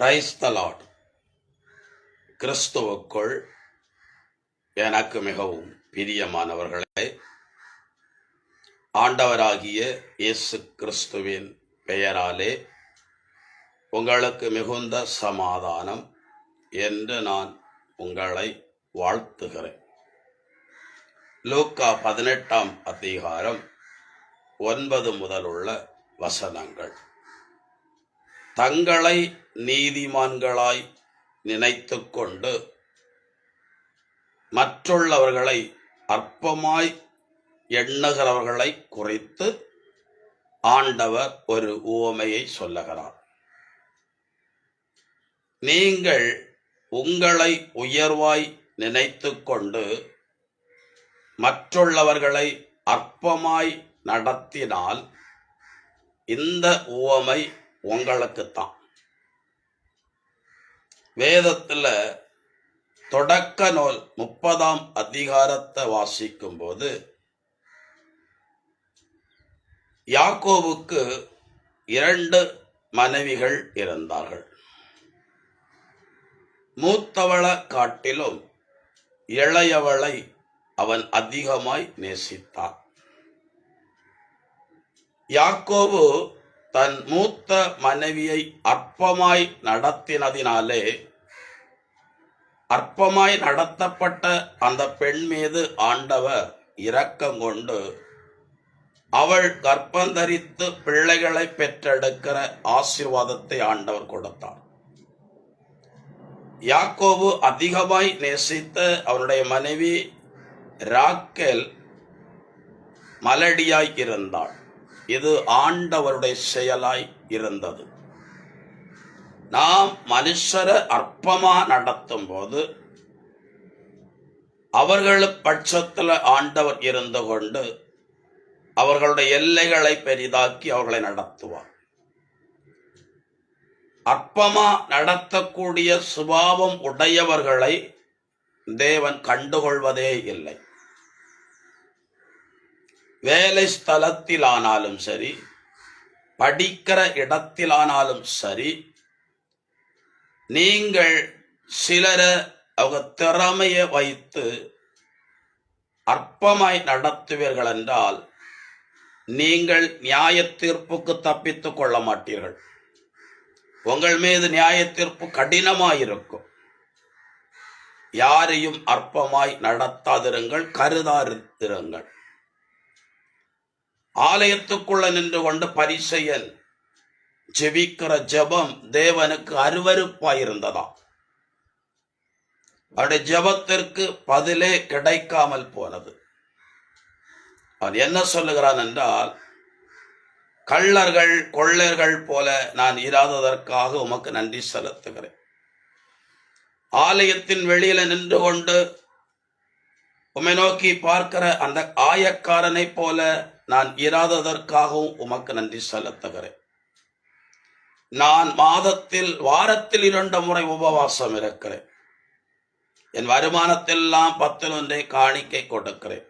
கிரைஸ்தலாட் கிறிஸ்துவுக்குள் எனக்கு மிகவும் பிரியமானவர்களே ஆண்டவராகிய இயேசு கிறிஸ்துவின் பெயராலே உங்களுக்கு மிகுந்த சமாதானம் என்று நான் உங்களை வாழ்த்துகிறேன். லூக்கா பதினெட்டாம் அதிகாரம் ஒன்பது முதலுள்ள வசனங்கள். தங்களை நீதிமான்களாய் நினைத்து கொண்டு மற்றுள்ளவர்களை அற்பமாய் எண்ணுகிறவர்களை குறித்து ஆண்டவர் ஒரு உவமையை சொல்லுகிறார். நீங்கள் உங்களை உயர்வாய் நினைத்து கொண்டு மற்றுள்ளவர்களை அற்பமாய் நடத்தினால் இந்த உவமை உங்களுக்குத்தான். வேதத்துல தொடக்க நூல் முப்பதாம் அதிகாரத்தை வாசிக்கும் போது யாக்கோவுக்கு இரண்டு மனைவிகள் இருந்தார்கள். மூத்தவளை காட்டிலும் இளையவளை அவன் அதிகமாய் நேசித்தான். யாக்கோவு தன் மூத்த மனைவியை அற்பமாய் நடத்தினதினாலே அற்பமாய் நடத்தப்பட்ட அந்த பெண் மீது ஆண்டவர் இரக்கம் கொண்டு அவள் கர்ப்பந்தரித்து பிள்ளைகளை பெற்றெடுக்கிற ஆசீர்வாதத்தை ஆண்டவர் கொடுத்தார். யாக்கோபு அதிகமாய் நேசித்த அவனுடைய மனைவி ராக்கேல் மலடியாய் இருந்தாள். இது ஆண்டவருடைய செயலாய் இருந்தது. நாம் மனுஷரை அற்பமா நடத்தும் போது அவர்கள் பட்சத்தில் ஆண்டவர் இருந்து கொண்டு அவர்களுடைய எல்லைகளை பெரிதாக்கி அவர்களை நடத்துவார். அற்பமா நடத்தக்கூடிய சுபாவம் உடையவர்களை தேவன் கண்டுகொள்வதே இல்லை. வேலை ஸ்தலத்திலானாலும் சரி படிக்கிற இடத்திலானாலும் சரி நீங்கள் சிலரை அவங்க திறமையை வைத்து அற்பமாய் நடத்துவீர்கள் என்றால் நீங்கள் நியாய தீர்ப்புக்கு தப்பித்துக் கொள்ள மாட்டீர்கள். உங்கள் மீது நியாய தீர்ப்பு கடினமாயிருக்கும். யாரையும் அற்பமாய் நடத்தாதிருங்கள் கருதாதிருங்கள். ஆலயத்துக்குள்ள நின்று கொண்டு பரிசெயல் ஜெபிக்கிற ஜெபம் தேவனுக்கு அருவருப்பாயிருந்ததாம் அவருடைய ஜெபத்திற்கு பதிலே கிடைக்காமல் போனது. அவர் என்ன சொல்லுகிறான் என்றால் கள்ளர்கள் கொள்ளர்கள் போல நான் இராததற்காக உமக்கு நன்றி செலுத்துகிறேன். ஆலயத்தின் வெளியில நின்று கொண்டு உம்மை நோக்கி பார்க்கிற அந்த ஆயக்காரனை போல நான் இராததற்காகவும் உமக்கு நன்றி செலுத்துகிறேன். நான் மாதத்தில் வாரத்தில் இரண்டு முறை உபவாசம் இருக்கிறேன். என் வருமானத்தெல்லாம் பத்தில் ஒன்றை காணிக்கை கொடுக்கிறேன்.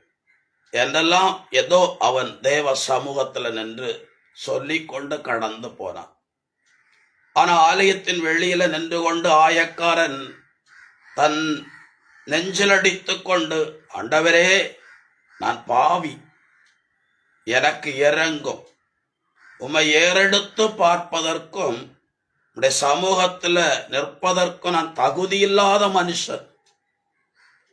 என்றெல்லாம் ஏதோ அவன் தேவ சமூகத்தில் நின்று சொல்லி கொண்டு கடந்து போனான். ஆனால் ஆலயத்தின் வெளியில நின்று கொண்டு ஆயக்காரன் தன் நெஞ்சில் கொண்டு ஆண்டவரே நான் பாவி. எனக்கு இறங்கும். உம்மை ஏறெடுத்து பார்ப்பதற்கும் உடைய சமூகத்தில் நிற்பதற்கும் நான் தகுதியில்லாத மனுஷன்.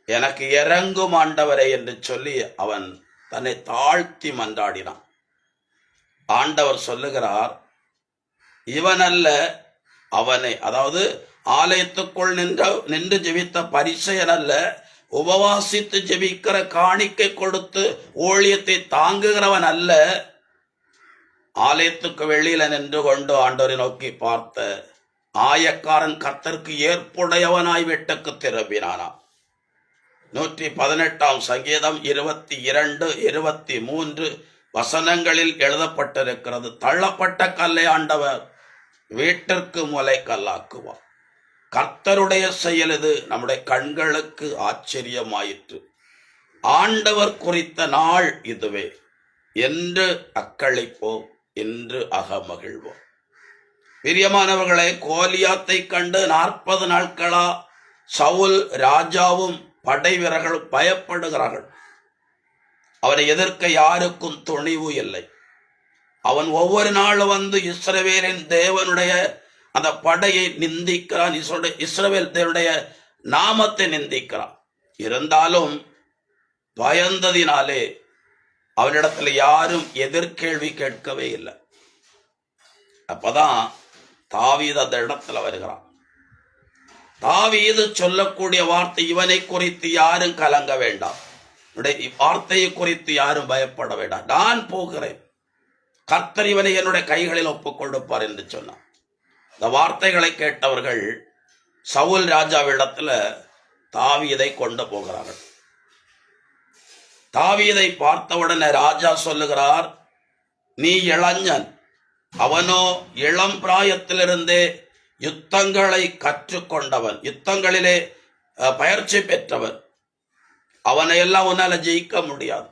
எனக்கு இறங்கும் ஆண்டவரே என்று சொல்லி அவன் தன்னை தாழ்த்தி மன்றாடினான். ஆண்டவர் சொல்லுகிறார் இவன் அல்ல அவனை அதாவது ஆலயத்துக்குள் நின்ற நின்று ஜெபித்த பரிசையன் அல்ல உபவாசித்து ஜெபிக்கிற காணிக்கை கொடுத்து ஊழியத்தை தாங்குகிறவன் அல்ல. ஆலயத்துக்கு வெளியில நின்று கொண்டு ஆண்டவரை நோக்கி பார்த்த ஆயக்காரன் கர்த்தருக்கு ஏற்புடையவனாய் வெட்டுக்கு திரும்பினானா நூற்றி பதினெட்டாம் சங்கீதம் இருபத்தி இரண்டு இருபத்தி மூன்று வசனங்களில் எழுதப்பட்டிருக்கிறது தள்ளப்பட்ட கல்லை ஆண்டவர் வீட்டிற்கு முலை கல்லாக்குவார் கர்த்தருடைய செயல் இது. நம்முடைய கண்களுக்கு ஆச்சரியமாயிற்று. ஆண்டவர் குறித்த நாள் இதுவே. என்று அக்களிப்போம் என்று அகமகிழ்வோம். பிரியமானவர்களே கோலியாத்தை கண்டு நாற்பது நாட்களா சவுல் ராஜாவும் படை வீரர்களும் பயப்படுகிறார்கள். அவனை எதிர்க்க யாருக்கும் துணிவு இல்லை. அவன் ஒவ்வொரு நாளும் வந்து இஸ்ரவேலின் தேவனுடைய அந்த படையை நிந்திக்கிறான் இஸ்ரவே- இஸ்ரவேல் தேவனுடைய நாமத்தை நிந்திக்கிறான். இருந்தாலும் பயந்ததினாலே அவனிடத்துல யாரும் எதிர்கேள்வி கேட்கவே இல்லை. அப்பதான் தாவீது அந்த இடத்துல வருகிறான். தாவீது சொல்லக்கூடிய வார்த்தை இவனை குறித்து யாரும் கலங்க வேண்டாம். வார்த்தையை குறித்து யாரும் பயப்பட வேண்டாம். நான் போகிறேன். கர்த்தர் இவனை என்னுடைய கைகளில் ஒப்புக் கொடுப்பார் என்று சொன்னான். இந்த வார்த்தைகளை கேட்டவர்கள் சவுல் ராஜாவிடத்துல தாவியதை கொண்டு போகிறார்கள். தாவியதை பார்த்தவுடனே ராஜா சொல்லுகிறார் நீ இளைஞன். அவனோ இளம் பிராயத்திலிருந்தே யுத்தங்களை கற்றுக்கொண்டவன். யுத்தங்களிலே அஹ், பயிற்சி பெற்றவன். அவனை எல்லாம் உன்னால ஜெயிக்க முடியாது.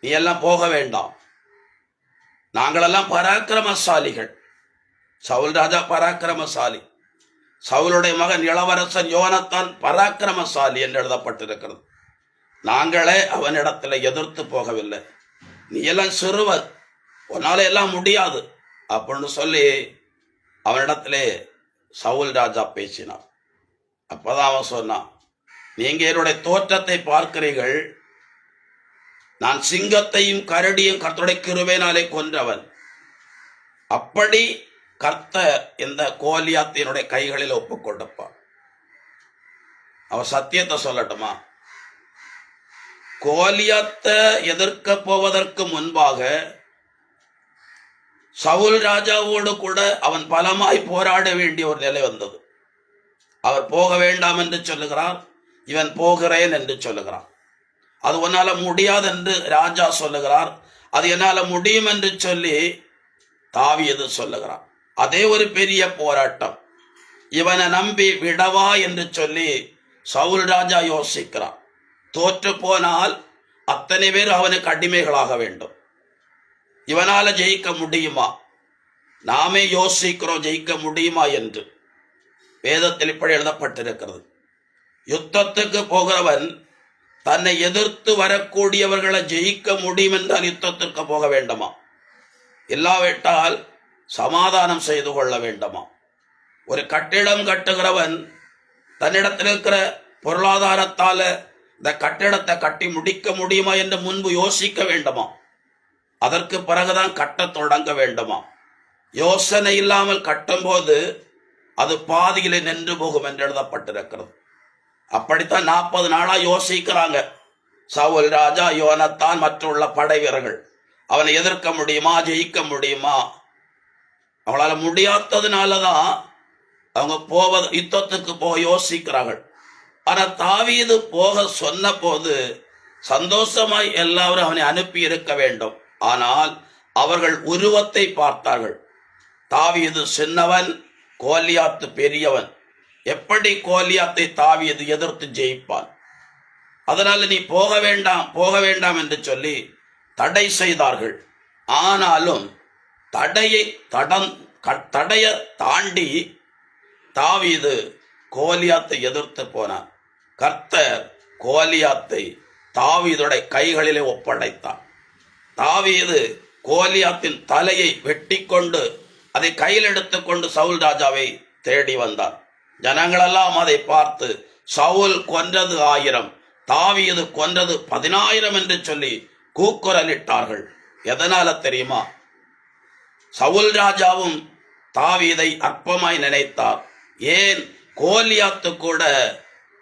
நீ எல்லாம் போக வேண்டாம். நாங்களெல்லாம் பராக்கிரமசாலிகள். சவுல் ராஜா பராக்கிரமசாலி. சவுலுடைய மகன் இளவரசன் யோனத்தான் பராக்கிரமசாலி என்று எழுதப்பட்டிருக்கிறது. நாங்களே அவனிடத்தில் எதிர்த்து போகவில்லை. நீ எல்லாம் சிறுவ உன்னால எல்லாம் முடியாது. அப்படின்னு சொல்லி அவனிடத்திலே சவுல் ராஜா பேசினார். அப்பதான் அவன் சொன்னான் நீங்க என்னுடைய தோற்றத்தை பார்க்கிறீர்கள். நான் சிங்கத்தையும் கரடியும் கர்த்தருடைய கிருவேனாலே கொன்றவன். அப்படி கத்த இந்த கோலியாத்தினுடைய கைகளில் ஒப்பு கொடுப்பான் அவன் சத்தியத்தை சொல்லட்டுமா? கோலியாத்தை எதிர்க்க போவதற்கு முன்பாக சவுல் ராஜாவோடு கூட அவன் பலமாய் போராட வேண்டிய ஒரு நிலை வந்தது. அவர் போக வேண்டாம் என்று சொல்லுகிறார் இவன் போகிறேன் என்று சொல்லுகிறான் அது உன்னால முடியாது என்று ராஜா சொல்லுகிறார் அது என்னால் முடியும் என்று சொல்லி தாவியது சொல்லுகிறான் அதே ஒரு பெரிய போராட்டம். இவனை நம்பி விடவா என்று சொல்லி சவுல் ராஜா யோசிக்கிறான். தோற்று போனால் அத்தனை பேர் அவனுக்கு அடிமைகளாக வேண்டும். இவனால் ஜெயிக்க முடியுமா? நாமே யோசிக்கிறோம் ஜெயிக்க முடியுமா என்று. வேதத்தில் இப்படி எழுதப்பட்டிருக்கிறது. யுத்தத்துக்கு போகிறவன் தன்னை எதிர்த்து வரக்கூடியவர்களை ஜெயிக்க முடியும் என்றால் யுத்தத்திற்கு போக வேண்டுமா? இல்லாவிட்டால் சமாதானம் செய்து கொள்ள வேண்டுமா? ஒரு கட்டிடம் கட்டுகிறவன் தன்னிடத்தில் இருக்கிற பொருளாதாரத்தால் இந்த கட்டிடத்தை கட்டி முடிக்க முடியுமா என்று முன்பு யோசிக்க வேண்டுமா? அதற்கு பிறகுதான் கட்டத் தொடங்க வேண்டுமா? யோசனை இல்லாமல் கட்டும்போது அது பாதியிலே நின்று போகும் என்று எழுதப்பட்டிருக்கிறது. அப்படித்தான் நாற்பது நாளா யோசிக்கிறாங்க. சவுல் ராஜா யோனத்தான் மற்றுள்ள படை வீரர்கள் அவனை எதிர்க்க முடியுமா ஜெயிக்க முடியுமா? அவங்களால முடியாததுனாலதான் அவங்க போவது யுத்தத்துக்கு போக யோசிக்கிறார்கள். ஆனால் தாவீது போக சொன்ன போது சந்தோஷமாய் எல்லாரும் அவனை அனுப்பி இருக்க வேண்டும். ஆனால் அவர்கள் உருவத்தை பார்த்தார்கள். தாவியது சின்னவன் கோலியாத்து பெரியவன். எப்படி கோலியாத்தை தாவியது எதிர்த்து ஜெயிப்பான்? அதனால நீ போக வேண்டாம் போக வேண்டாம் என்று சொல்லி தடை செய்தார்கள். ஆனாலும் தடையை தடம் தடைய தாண்டி தாவீது கோலியாத்தை எதிர்த்து போனான் கர்த்தர் கோலியாத்தை தாவீதுடைய கைகளிலே ஒப்படைத்தான் தாவீது கோலியாத்தின் தலையை வெட்டி கொண்டு அதை கையில் எடுத்துக்கொண்டு சவுல் ராஜாவை தேடி வந்தான் ஜனங்களெல்லாம் அதை பார்த்து சவுல் கொன்றது ஆயிரம் தாவியது கொன்றது பதினாயிரம் என்று சொல்லி கூக்குரலிட்டார்கள். எதனால தெரியுமா? சவுல் ராஜாவும் தாவீதை அற்பமாய் நினைத்தார். ஏன்? கோலியாத்து கூட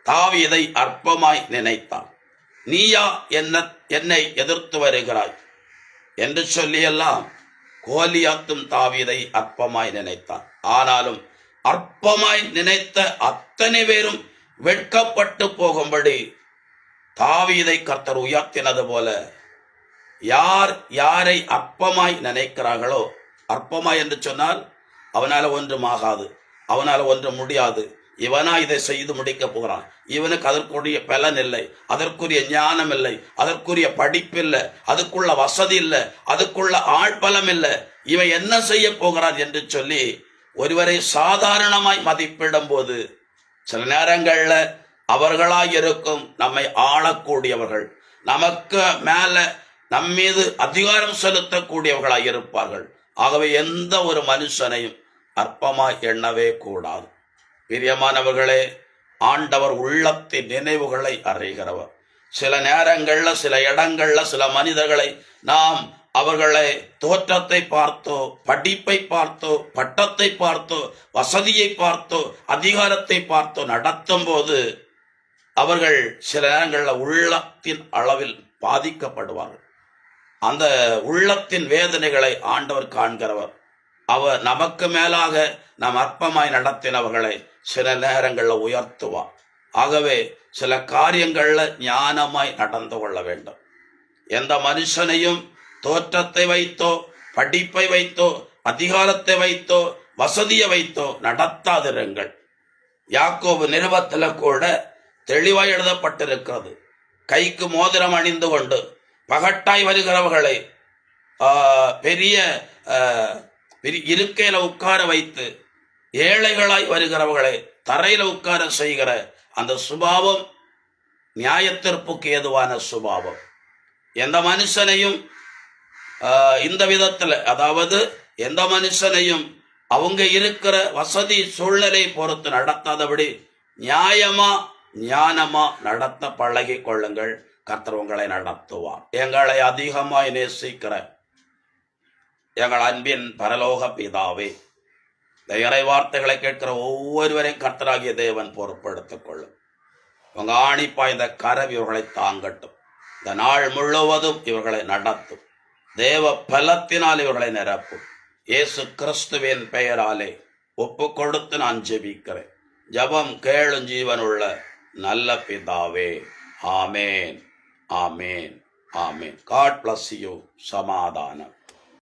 தாவீதை அற்பமாய் நினைத்தார். நீயா என்ன என்னை எதிர்த்து வருகிறாய்? என்று சொல்லியெல்லாம் கோலியாத்தும் தாவீதை அற்பமாய் நினைத்தான் ஆனாலும் அற்பமாய் நினைத்த அத்தனை பேரும் வெட்கப்பட்டு போகும்படி தாவீதை கர்த்தர் உயர்த்தினது போல யார் யாரை அற்பமாய் நினைக்கிறார்களோ அற்பமாய் என்று சொன்னால் அவனால் ஒன்றும் ஆகாது. அவனால் ஒன்றும் முடியாது. இவனா இதை செய்து முடிக்க போகிறான். இவனுக்கு அதற்குரிய பலன் இல்லை. அதற்குரிய ஞானம் இல்லை. அதற்குரிய படிப்பு இல்லை. அதுக்குள்ள வசதி இல்லை. அதுக்குள்ள ஆழ்பலம் இல்லை. இவன் என்ன செய்ய போகிறான் என்று சொல்லி ஒருவரை சாதாரணமாய் மதிப்பிடும் போது சில நேரங்களில் அவர்களாய் இருக்கும் நம்மை ஆளக்கூடியவர்கள் நமக்கு மேலே நம்மீது அதிகாரம் செலுத்தக்கூடியவர்களாய் இருப்பார்கள். ஆகவே எந்த ஒரு மனுஷனையும் அற்பமாய் எண்ணவே கூடாது. பிரியமானவர்களே ஆண்டவர் உள்ளத்தின் நினைவுகளை அறிகிறவர். சில நேரங்களில் சில இடங்களில் சில மனிதர்களை நாம் அவர்களை தோற்றத்தை பார்த்தோ படிப்பை பார்த்தோ பட்டத்தை பார்த்தோ வசதியை பார்த்தோ அதிகாரத்தை பார்த்தோ நடத்தும் போது அவர்கள் சில நேரங்களில் உள்ளத்தின் அளவில் பாதிக்கப்படுவார்கள். அந்த உள்ளத்தின் வேதனைகளை ஆண்டவர் காண்கிறவர். அவர் நமக்கு மேலாக நாம் அற்பமாய் நடத்தினவர்களை சில நேரங்களில் உயர்த்துவார். ஆகவே சில காரியங்களில் ஞானமாய் நடந்து கொள்ள வேண்டும். எந்த மனுஷனையும் தோற்றத்தை வைத்தோ படிப்பை வைத்தோ அதிகாரத்தை வைத்தோ வசதியை வைத்தோ நடத்தாதிருங்கள். யாக்கோபு நிறுவத்தில் கூட தெளிவாய் எழுதப்பட்டிருக்கிறது. கைக்கு மோதிரம் அணிந்து கொண்டு பகட்டாய் வருகிறவர்களை பெரிய பெரிய இருக்கையில உட்கார வைத்து ஏழைகளாய் வருகிறவர்களை தரையில உட்கார செய்கிற அந்த சுபாவம் நியாயத்திற்புக்கு ஏதுவான சுபாவம். எந்த மனுஷனையும் இந்த விதத்தில் அதாவது எந்த மனுஷனையும் அவங்க இருக்கிற வசதி சூழ்நிலை பொறுத்து நடத்தாதபடி நியாயமா ஞானமா நடத்த பழகி கொள்ளுங்கள். கர்த்தர் உங்களை நடத்துவார். எங்களை அதிகமாய் நேசிக்கிற எங்கள் அன்பின் பரலோக பிதாவே இந்த இறை வார்த்தைகளை கேட்கிற ஒவ்வொருவரையும் கர்த்தராகிய தேவன் பொறுப்படுத்திக் கொள்ளும். உங்க ஆணிப்பாய்ந்த கரவி இவர்களை தாங்கட்டும். இந்த நாள் முழுவதும் இவர்களை நடத்தும். தேவ பலத்தினால் இவர்களை நிரப்பும். இயேசு கிறிஸ்துவின் பெயராலே ஒப்பு கொடுத்து நான் ஜெபிக்கிறேன். ஜபம் கேளும் ஜீவனுள்ள நல்ல பிதாவே. ஆமேன். ஆமேன். ஆமேன். காட் பிளஸ் யூ சமாதானம்.